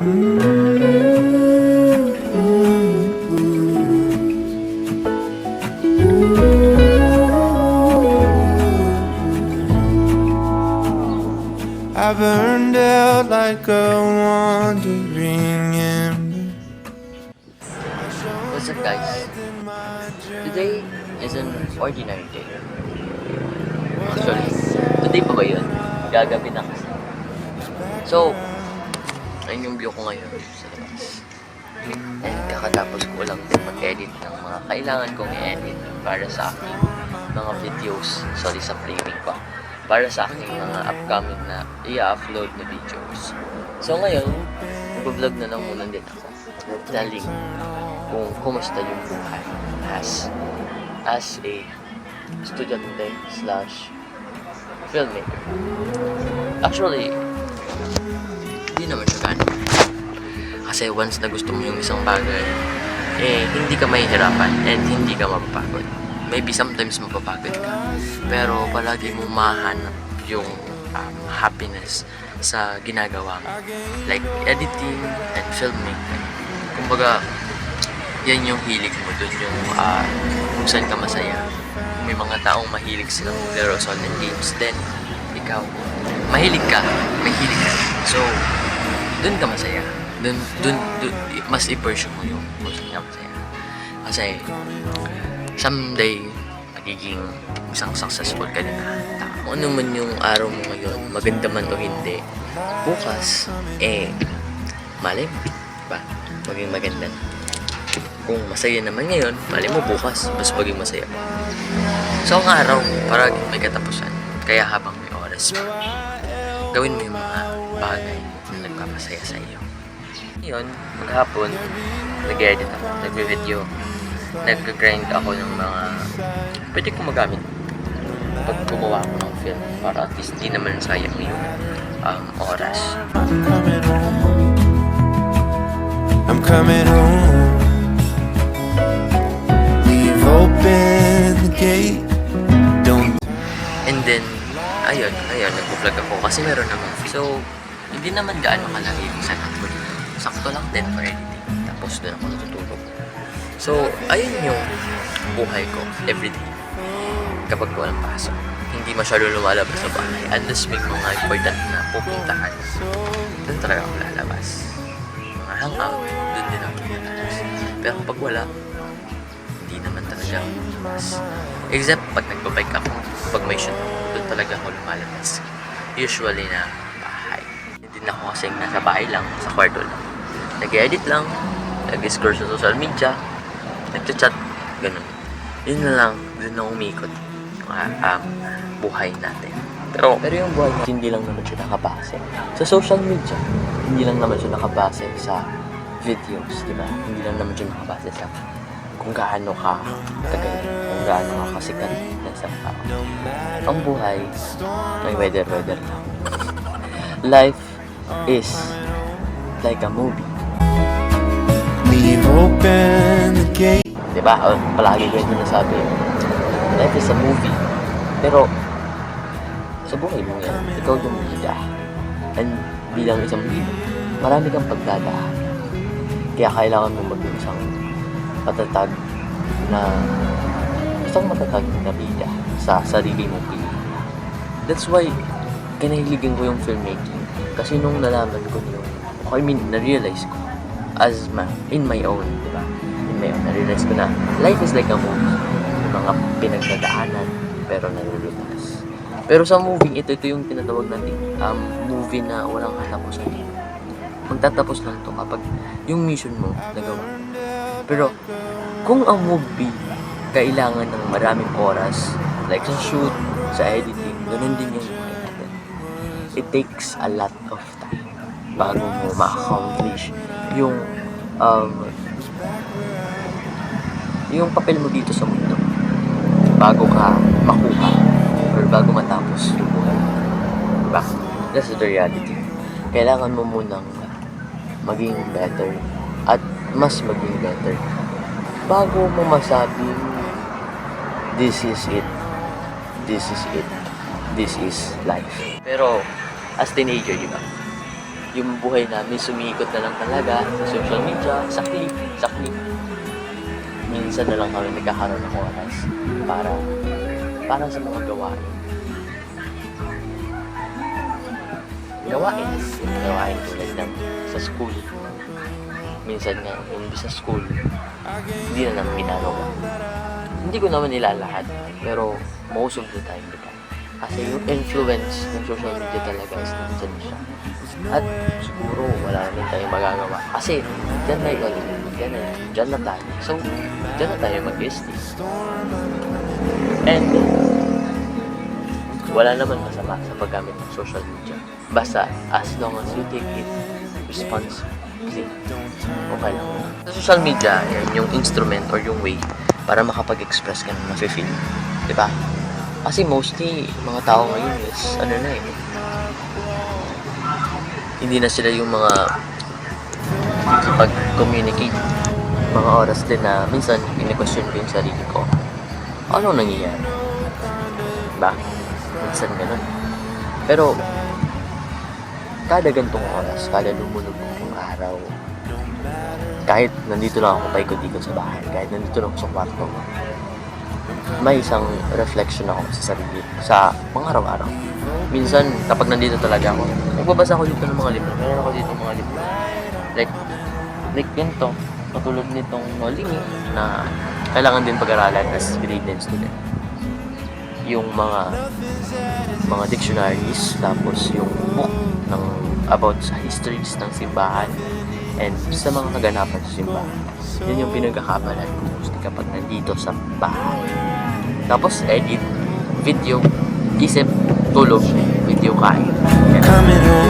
I burned out like a wandering ember. What's up guys? Today is an ordinary day. Today pa ba yun? So, ayun yung view ko ngayon sa labas. And kakatapos ko lang din mag-edit ng mga kailangan kong i-edit para sa aking mga videos. Sorry sa framing pa. Para sa aking mga upcoming na i-upload na videos. So ngayon, mag-vlog na lang muna din ako. Telling kung kumusta yung buhay as as a estudyante slash filmmaker. Actually, naman siya ganun. Kasi once na gusto mo yung isang bagay, eh, hindi ka mahihirapan and hindi ka mapapagod. Maybe sometimes mapapagod ka. Pero palagi mo mahanap yung um, happiness sa ginagawa mo. Like editing and filmmaking. Kumbaga, yan yung hilig mo. Doon yung ah, kung saan ka masaya. Kung may mga taong mahilig silang maglaro sa online games, then ikaw, mahilig ka, may hilig ka. So, doon ka masaya. Doon, doon, mas i-pursue mo yung kung saan masaya. Kasi, someday, magiging isang successful ka na. Kung ano man yung araw mo ngayon, maganda man o hindi, bukas, eh, malay mo, diba? Maging maganda. Kung masaya naman ngayon, malay mo bukas, mas maging masaya pa. So, ang araw, parang may katapusan. Kaya habang may oras pa, gawin mo yung mga bagay nagpapasaya sa iyo. Ngayon, maghapon, nag-edit ako, nag-video, nag-grind ako ng mga pwede kong magamit pag gumawa ako ng film para at least di naman sayang yung um, oras. I'm coming home. I'm coming home. Leave open the gate. Don't And then, ayun, ayun, nag-vlog ako kasi meron naman. So, hindi naman gaano setup ko dito. Sakto lang din for editing. Tapos doon ako natutulog. So, ayun yung buhay ko everyday. Kapag walang pasok. Hindi masyado lumalabas sa bahay. Unless may mga important na pupuntahan. Doon talaga ako lalabas. Mga hangout, doon din ako lalabas. Pero kapag wala, hindi naman talaga ako lumabas. Except pag nagbabike ako, pag may shoot doon talaga ako lumalabas. Usually na na ako kasing nasa bahay lang, sa kwarto lang. Nag-edit lang, nag-scroll sa social media, nag-chat, ganun. Yun na lang, doon na umikot yung ah, um, buhay natin. Pero, pero yung buhay natin, hindi lang naman siya nakabase sa social media. Hindi lang naman siya nakabase sa videos, di ba? Hindi lang naman siya nakabase sa kung gaano ka kagaling, kung gaano ka kasikat na isang tao. Ang buhay, may weather-weather lang. Life is like a movie. leave open the gate. Di ba? O, palagi ko yung nasabi. Life is a movie. Pero, sa buhay mo yan, ikaw yung bida. And bilang isang bida, marami kang pagdadaan. Kaya kailangan mo maging isang matatag na isang matatag na bida sa sarili mong pili. That's why, kinahiligan ko yung filmmaking. Kasi nung nalaman ko yung, I mean, na-realize ko, as ma, in my own, di ba? In my own, na-realize ko na, life is like a movie. May mga pinagdadaanan, pero nalulutas. Pero sa movie, ito, ito yung tinatawag natin, um, movie na walang katapusan. Magtatapos lang to kapag yung mission mo nagawa. Pero, kung ang movie kailangan ng maraming oras, like sa shoot, sa editing, ganun din yung. It takes a lot of time bago mo ma-accomplish yung um, yung papel mo dito sa mundo bago ka makuha or bago matapos yung buhay. Diba? That's the reality. Kailangan mo munang maging better at mas maging better bago mo masabi this is it this is it this is life pero as teenager di ba yung buhay namin sumiikot na lang talaga sa social media, sa clip, sa clip. Minsan na lang kami nagkakaroon ng oras para para sa mga gawain. Gawain. Gawain tulad ng sa school. Minsan nga, hindi sa school, hindi na namin ginagawa. Hindi ko naman nilalahat, pero most of the time, diba? Kasi yung influence ng social media talaga is nandyan siya. At siguro wala naman tayong magagawa. Kasi dyan na ikaw, dyan na, dyan na tayo. So, dyan na tayo mag-stay. And, wala naman masama sa paggamit ng social media. Basta, as long as you take it responsibly, okay lang. Sa social media, yan yung instrument or yung way para makapag-express ka ng nafe-feel. Di ba? Kasi mostly, mga tao ngayon is, ano na eh, hindi na sila yung mga pag-communicate. Mga oras din na minsan, ini-question ko yung sarili ko. Ano nangyayari? Diba? Minsan ganun. Pero, kada gantong oras, kada lumulubog yung araw, kahit nandito lang ako paikot-ikot sa bahay, kahit nandito lang ako sa kwarto, may isang reflection ako sa sarili, sa mga araw-araw. Minsan, kapag nandito talaga ako, nagbabasa ako dito ng mga libro. Meron ako dito ng mga libro. Like, like ganito, katulad nitong Nolini, na kailangan din pag-aralan as grade 10 student. Yung mga mga dictionaries, tapos yung book ng about sa histories ng simbahan and sa mga kaganapan sa simbahan. Yun yung pinagkakabalan ko kapag nandito sa bahay. Tapos edit, video, isip, tulog, video kain. Coming home.